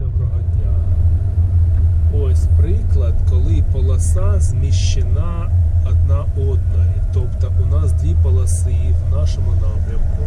Доброго дня. Ось приклад, коли полоса зміщена одна одної. Тобто у нас дві полоси в нашому напрямку.